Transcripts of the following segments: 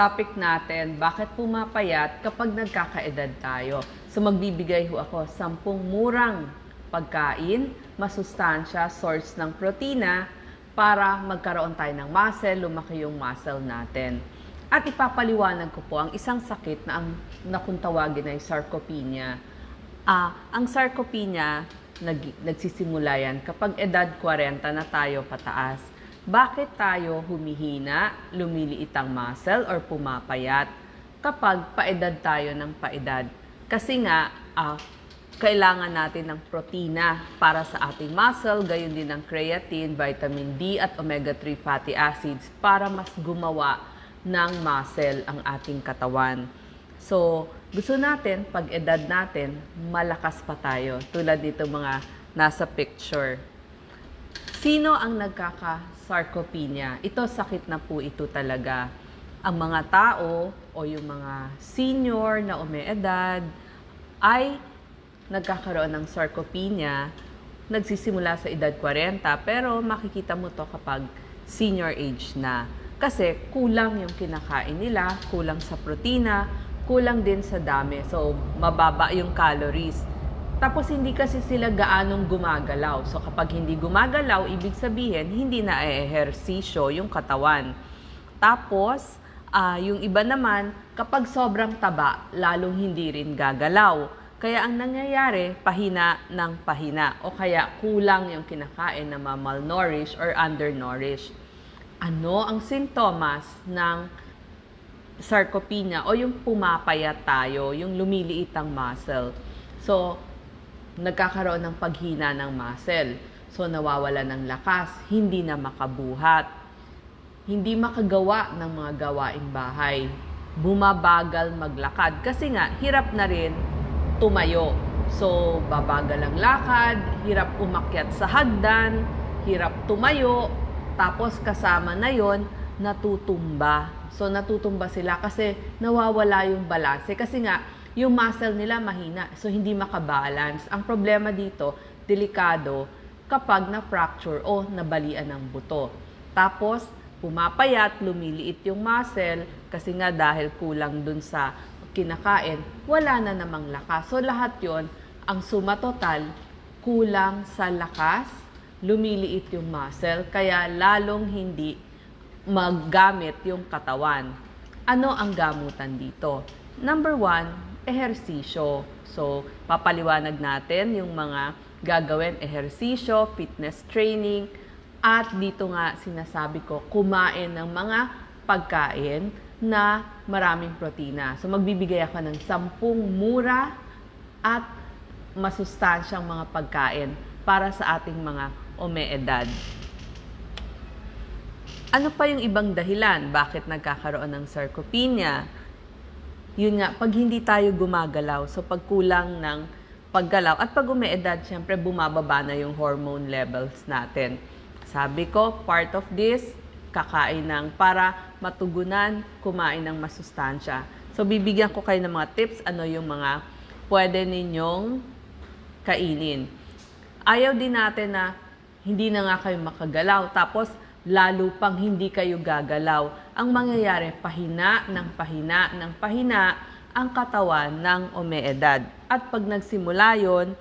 topic natin, bakit pumapayat kapag nagkakaedad tayo. So magbibigay ho ako sampung murang pagkain, masustansya, source ng protina para magkaroon tayo ng muscle, lumaki yung muscle natin. At ipapaliwanag ko po ang isang sakit na ang na kung tawagin ay sarcopenia. Ah, ang sarcopenia nag, nagsisimula yan kapag edad 40 na tayo pataas. Bakit tayo humihina, lumiliit ang muscle or pumapayat kapag paedad tayo ng paedad? Kasi nga, ah, kailangan natin ng protina para sa ating muscle, gayon din ng creatine, vitamin D at omega-3 fatty acids para mas gumawa ng muscle ang ating katawan. So, gusto natin, pag edad natin, malakas pa tayo. Tulad dito mga nasa picture. Sino ang nagkaka-sarcopenia? Ito, sakit na po ito talaga. Ang mga tao o yung mga senior na umeedad ay nagkakaroon ng sarcopenia, nagsisimula sa edad 40, pero makikita mo to kapag senior age na. Kasi kulang yung kinakain nila, kulang sa protina, kulang din sa dami. So, mababa yung calories. Tapos hindi kasi sila gaanong gumagalaw. So kapag hindi gumagalaw, ibig sabihin hindi na ehersisyo yung katawan. Tapos ah, yung iba naman, kapag sobrang taba, lalong hindi rin gagalaw. Kaya ang nangyayari, pahina ng pahina o kaya kulang yung kinakain na malnourished or undernourished. Ano ang sintomas ng sarcopenia o yung pumapayat tayo, yung lumiliit ang muscle? So, nagkakaroon ng paghina ng muscle. So, nawawala ng lakas, hindi na makabuhat, hindi makagawa ng mga gawaing bahay, bumabagal maglakad. Kasi nga, hirap na rin tumayo. So, babagal ang lakad, hirap umakyat sa hagdan, hirap tumayo, tapos kasama na yon natutumba. So, natutumba sila kasi nawawala yung balanse. Kasi nga, yung muscle nila mahina. So, hindi makabalance. Ang problema dito, delikado kapag na-fracture o nabalian ng buto. Tapos, pumapayat, lumiliit yung muscle kasi nga dahil kulang dun sa kinakain, wala na namang lakas. So, lahat yon ang suma total, kulang sa lakas, lumiliit yung muscle, kaya lalong hindi maggamit yung katawan. Ano ang gamutan dito? Number one, ehersisyo. So, papaliwanag natin yung mga gagawin ehersisyo, fitness training, at dito nga sinasabi ko, kumain ng mga pagkain na maraming protina. So, magbibigay ako ng sampung mura at masustansyang mga pagkain para sa ating mga umeedad. Ano pa yung ibang dahilan bakit nagkakaroon ng sarcopenia? Yun nga, pag hindi tayo gumagalaw, so pag kulang ng paggalaw at pag umeedad, syempre bumababa na yung hormone levels natin. Sabi ko, part of this, kakain ng para matugunan, kumain ng masustansya. So bibigyan ko kayo ng mga tips, ano yung mga pwede ninyong kainin. Ayaw din natin na hindi na nga kayo makagalaw, tapos lalo pang hindi kayo gagalaw. Ang mangyayari, pahina ng pahina ng pahina ang katawan ng umeedad. At pag nagsimula yon,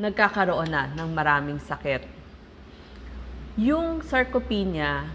nagkakaroon na ng maraming sakit. Yung sarcopenia,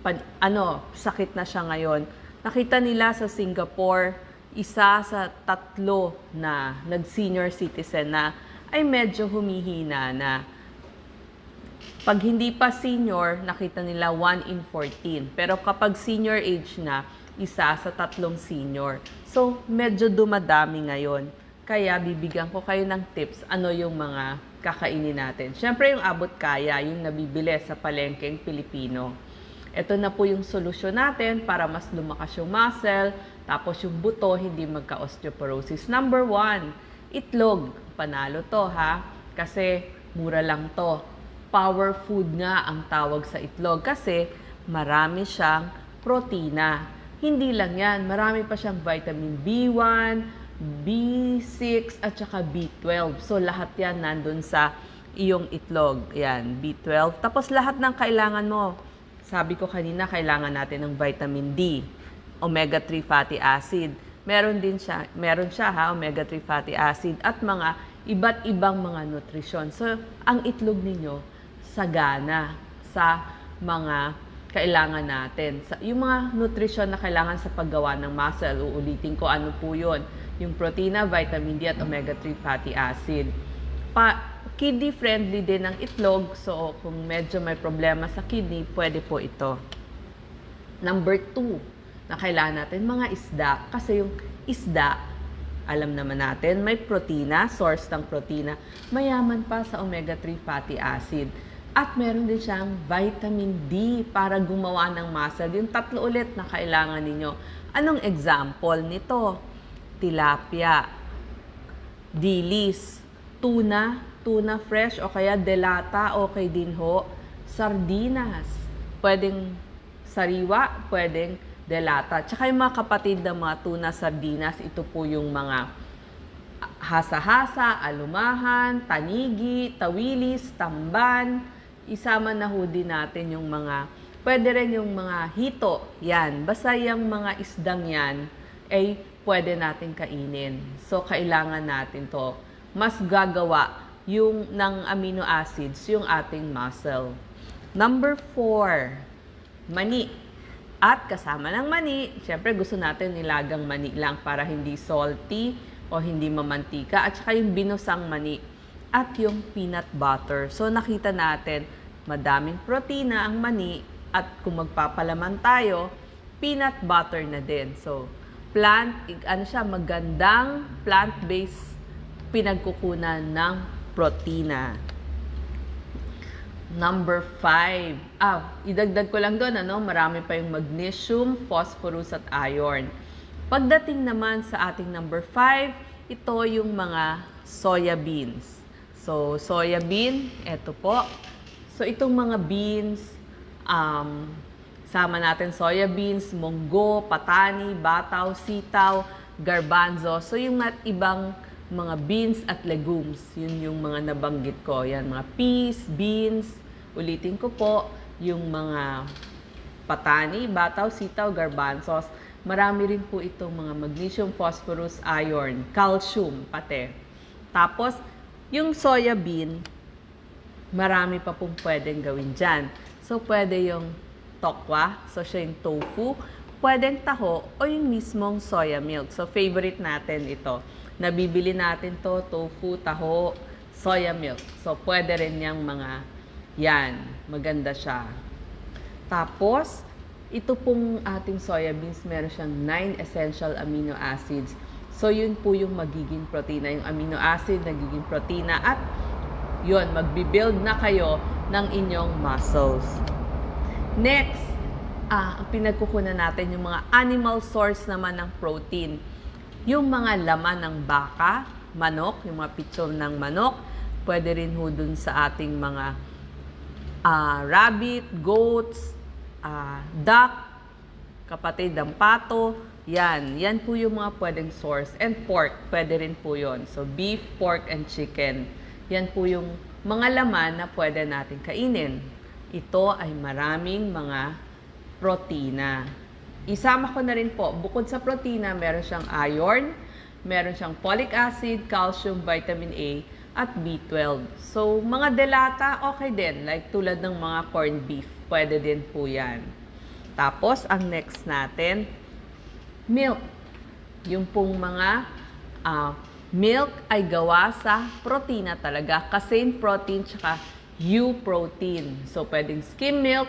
pan, ano, sakit na siya ngayon. Nakita nila sa Singapore, isa sa tatlo na nag-senior citizen na ay medyo humihina na. Pag hindi pa senior, nakita nila 1 in 14. Pero kapag senior age na, isa sa tatlong senior. So, medyo dumadami ngayon. Kaya bibigyan ko kayo ng tips ano yung mga kakainin natin. Siyempre yung abot kaya, yung nabibili sa palengkeng Pilipino. Ito na po yung solusyon natin para mas lumakas yung muscle, tapos yung buto hindi magka-osteoporosis. Number one, itlog. Panalo to ha, kasi mura lang to. Power food nga ang tawag sa itlog kasi marami siyang protina. Hindi lang yan, marami pa siyang vitamin B1, B6 at saka B12. So lahat yan nandun sa iyong itlog. Yan, B12. Tapos lahat ng kailangan mo. Sabi ko kanina, kailangan natin ng vitamin D. omega-3 fatty acid. Meron din siya, meron siya ha, omega-3 fatty acid at mga iba't ibang mga nutrisyon. So, ang itlog ninyo sagana sa mga kailangan natin. Sa, yung mga nutrisyon na kailangan sa paggawa ng muscle, uulitin ko ano po yun. Yung protina, vitamin D at omega-3 fatty acid. Pa, kidney friendly din ang itlog. So, kung medyo may problema sa kidney, pwede po ito. Number two, na kailangan natin, mga isda. Kasi yung isda, alam naman natin, may protina, source ng protina. Mayaman pa sa omega-3 fatty acid. At meron din siyang vitamin D para gumawa ng muscle. Yung tatlo ulit na kailangan ninyo. Anong example nito? Tilapia, dilis, tuna, tuna fresh o kaya delata, okay din ho. Sardinas, pwedeng sariwa, pwedeng delata. Tsaka yung mga kapatid ng mga tuna sardinas, ito po yung mga hasa-hasa, alumahan, tanigi, tawilis, tamban. Isama na ho din natin yung mga, pwede rin yung mga hito, yan. Basta yung mga isdang yan, ay pwede natin kainin. So, kailangan natin to. Mas gagawa yung ng amino acids yung ating muscle. Number four, mani. At kasama ng mani, syempre gusto natin nilagang mani lang para hindi salty o hindi mamantika. At saka yung binusang mani at yung peanut butter. So nakita natin, madaming protina ang mani at kung magpapalaman tayo, peanut butter na din. So plant, ano siya, magandang plant-based pinagkukunan ng protina. Number five. Ah, idagdag ko lang doon, ano, marami pa yung magnesium, phosphorus at iron. Pagdating naman sa ating number five, ito yung mga soya beans. So, soya bean, eto po. So, itong mga beans, um, sama natin soya beans, munggo, patani, bataw, sitaw, garbanzo. So, yung mat ibang mga beans at legumes. Yun yung mga nabanggit ko. Yan, mga peas, beans. Ulitin ko po, yung mga patani, bataw, sitaw, garbanzos. Marami rin po itong mga magnesium, phosphorus, iron, calcium, pati. Tapos, yung soya bean, marami pa pong pwedeng gawin dyan. So, pwede yung tokwa, so siya yung tofu, pwedeng taho, o yung mismong soya milk. So, favorite natin ito. Nabibili natin to, tofu, taho, soya milk. So, pwede rin yung mga yan. Maganda siya. Tapos, ito pong ating soya beans, meron siyang 9 essential amino acids. So, yun po yung magiging protina. Yung amino acid, nagiging protina. At, yun, magbibuild na kayo ng inyong muscles. Next, ah, pinagkukunan natin yung mga animal source naman ng protein. Yung mga laman ng baka, manok, yung mga pitsyon ng manok, pwede rin ho dun sa ating mga ah, rabbit, goats, ah, duck, kapatid ng pato, yan. Yan po yung mga pwedeng source. And pork, pwede rin po yon So, beef, pork, and chicken. Yan po yung mga laman na pwede natin kainin. Ito ay maraming mga protina. Isama ko na rin po, bukod sa protina, meron siyang iron, meron siyang folic acid, calcium, vitamin A, at B12. So, mga delata, okay din. Like tulad ng mga corned beef, pwede din po yan. Tapos, ang next natin, milk. Yung pong mga ah, milk ay gawa sa protina talaga. Casein protein tsaka U protein. So, pwedeng skim milk.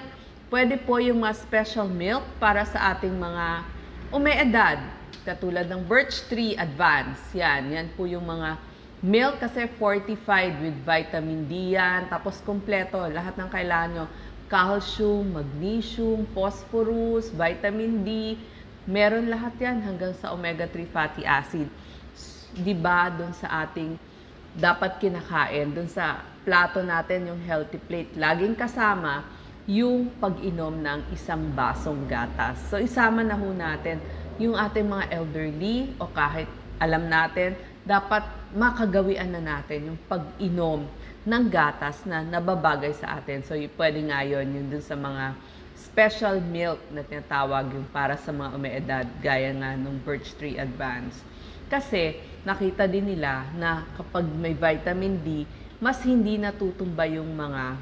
Pwede po yung mga special milk para sa ating mga umeedad. Katulad ng birch tree advance. Yan, yan po yung mga milk kasi fortified with vitamin D yan. Tapos kompleto, lahat ng kailangan nyo. Calcium, magnesium, phosphorus, vitamin D. Meron lahat yan hanggang sa omega-3 fatty acid. Di ba doon sa ating dapat kinakain, doon sa plato natin yung healthy plate, laging kasama yung pag-inom ng isang basong gatas. So isama na ho natin yung ating mga elderly o kahit alam natin, dapat makagawian na natin yung pag-inom ng gatas na nababagay sa atin. So pwede nga yun, yun dun sa mga special milk na tinatawag yung para sa mga umeedad gaya nga nung Birch Tree Advance. Kasi nakita din nila na kapag may vitamin D, mas hindi natutumba yung mga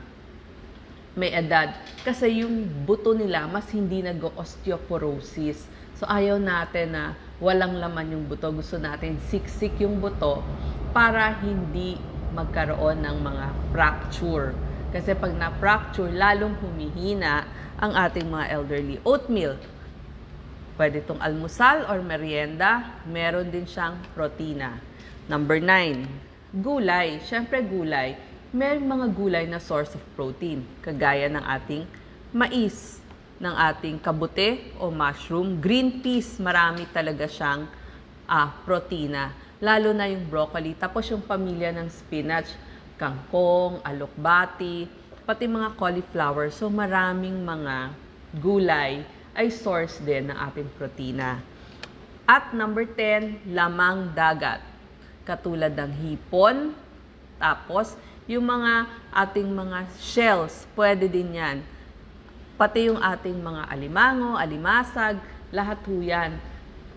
may edad. Kasi yung buto nila, mas hindi nag-osteoporosis. So, ayaw natin na walang laman yung buto. Gusto natin siksik yung buto para hindi magkaroon ng mga fracture. Kasi pag na-fracture, lalong humihina ang ating mga elderly. Oatmeal, pwede itong almusal or merienda. Meron din siyang protina. Number 9, gulay. Siyempre gulay may mga gulay na source of protein, kagaya ng ating mais, ng ating kabute o mushroom. Green peas, marami talaga siyang ah, protina. Lalo na yung broccoli. Tapos yung pamilya ng spinach, kangkong, alokbati, pati mga cauliflower. So maraming mga gulay ay source din ng ating protina. At number 10, lamang dagat. Katulad ng hipon, tapos yung mga ating mga shells, pwede din yan. Pati yung ating mga alimango, alimasag, lahat ho yan,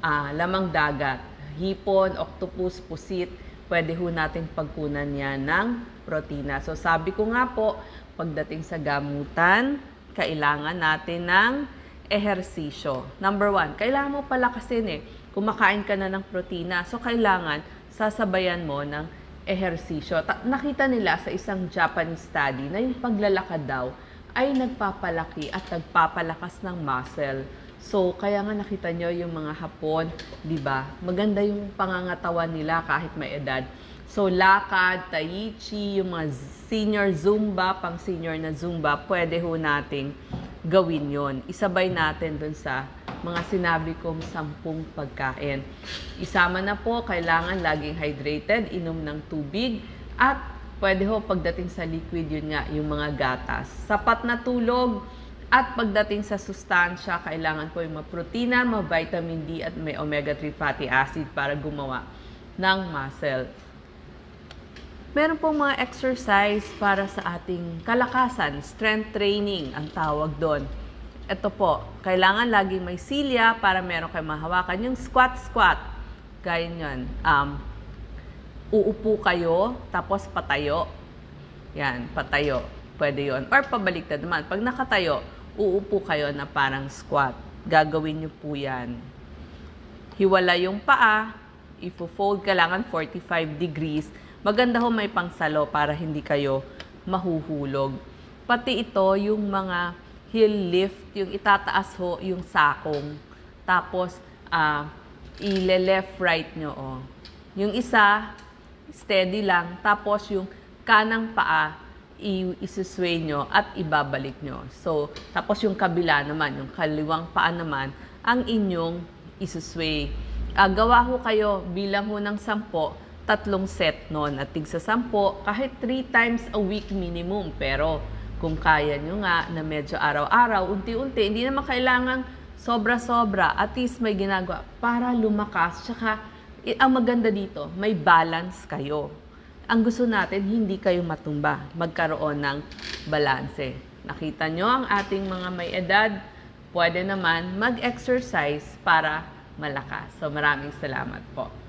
ah, lamang dagat. Hipon, octopus, pusit, pwede ho natin pagkunan yan ng protina. So sabi ko nga po, pagdating sa gamutan, kailangan natin ng ehersisyo. Number one, kailangan mo palakasin eh. Kumakain ka na ng protina, so kailangan sasabayan mo ng ehersisyo. Ta- nakita nila sa isang Japanese study na yung paglalakad daw ay nagpapalaki at nagpapalakas ng muscle. So, kaya nga nakita nyo yung mga Hapon, di ba? Maganda yung pangangatawan nila kahit may edad. So, lakad, tai chi, yung mga senior Zumba, pang senior na Zumba, pwede ho nating gawin yon. Isabay natin dun sa mga sinabi kong sampung pagkain. Isama na po, kailangan laging hydrated, inom ng tubig, at pwede ho pagdating sa liquid yun nga, yung mga gatas. Sapat na tulog, at pagdating sa sustansya, kailangan po yung mga protina, mga vitamin D at may omega-3 fatty acid para gumawa ng muscle. Meron pong mga exercise para sa ating kalakasan, strength training ang tawag doon. Ito po, kailangan laging may silya para meron kayong mahawakan. Yung squat-squat, gaya nyon. Um, uupo kayo, tapos patayo. Yan, patayo. Pwede yon Or pabaliktad naman. Pag nakatayo, uupo kayo na parang squat. Gagawin nyo po yan. Hiwala yung paa, ifo-fold, kailangan 45 degrees. Maganda ho may pangsalo para hindi kayo mahuhulog. Pati ito, yung mga heel lift, yung itataas ho yung sakong. Tapos, ah, ile-left right nyo. Oh. Yung isa, steady lang. Tapos yung kanang paa, isusway nyo at ibabalik nyo. So, tapos yung kabila naman, yung kaliwang paa naman, ang inyong isusway. Ah, gawa ho kayo bilang ho ng sampo, tatlong set noon at tig sa sampo, kahit three times a week minimum. Pero kung kaya nyo nga na medyo araw-araw, unti-unti, hindi naman kailangan sobra-sobra. At least may ginagawa para lumakas. Tsaka, i- ang maganda dito, may balance kayo. Ang gusto natin, hindi kayo matumba. Magkaroon ng balanse. Nakita nyo ang ating mga may edad, pwede naman mag-exercise para malakas. So maraming salamat po.